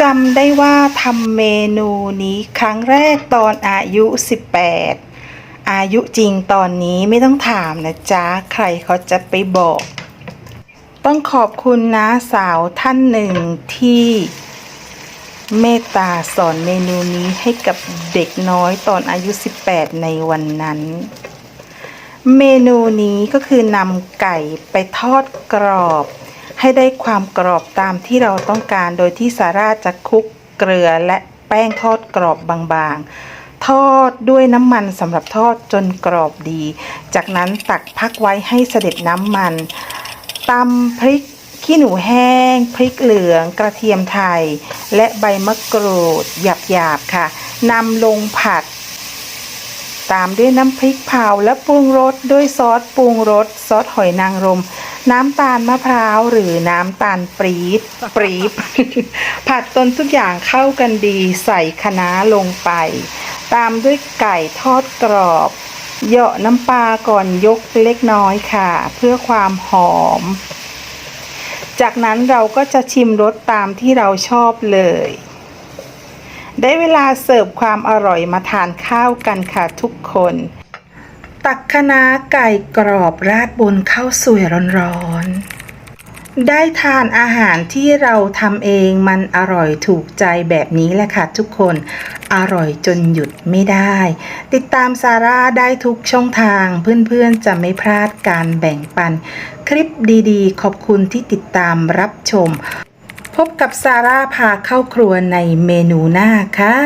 จำได้ว่าทำเมนูนี้ครั้งแรกตอนอายุ 18 อายุจริงตอนนี้ไม่ต้องถามนะจ๊ะ ใครเขาจะไปบอก ต้องขอบคุณนะสาวท่านหนึ่งที่เมตตาสอนเมนูนี้ให้กับเด็กน้อยตอนอายุ 18 ในวันนั้น เมนูนี้ก็คือนำไก่ไปทอดกรอบ ให้ได้ความกรอบตามที่เราต้องการโดยที่ซาร่าจะคลุกเกลือและแป้งทอดกรอบบางๆ ทอดด้วยน้ำมันสำหรับทอดจนกรอบดี จากนั้นตักพักไว้ให้เสด็จน้ำมันตำพริกขี้หนูแห้ง พริกเหลืองกระเทียมไทย และใบมะกรูดหยาบๆค่ะนำลงผัด ตามด้วยน้ำพริกเผาและปรุงรสด้วยซอสปรุงรสซอสหอยนางรม น้ำตาลมะพร้าวหรือน้ำตาลปรี๊บปรี๊บผัดจนทุกอย่างเข้ากันดีใส่คะน้าลงไป ตามด้วยไก่ทอดกรอบเหยาะน้ำปลาก่อนยกเล็กน้อยค่ะ เพื่อความหอม จากนั้นเราก็จะชิมรสตามที่เราชอบเลย ได้เวลาเสิร์ฟความอร่อยมาทานข้าวกันค่ะทุกคน ตักคะน้าไก่กรอบราดบนข้าวสวยร้อนๆ ได้ทานอาหารที่เราทำเองมันอร่อยถูกใจแบบนี้แหละค่ะทุกคน อร่อยจนหยุดไม่ได้ ติดตามซาร่าได้ทุกช่องทางเพื่อนๆจะไม่พลาดการแบ่งปัน คลิปดีๆ ขอบคุณที่ติดตามรับชม พบกับซาร่าพาเข้าครัวในเมนูหน้าค่ะ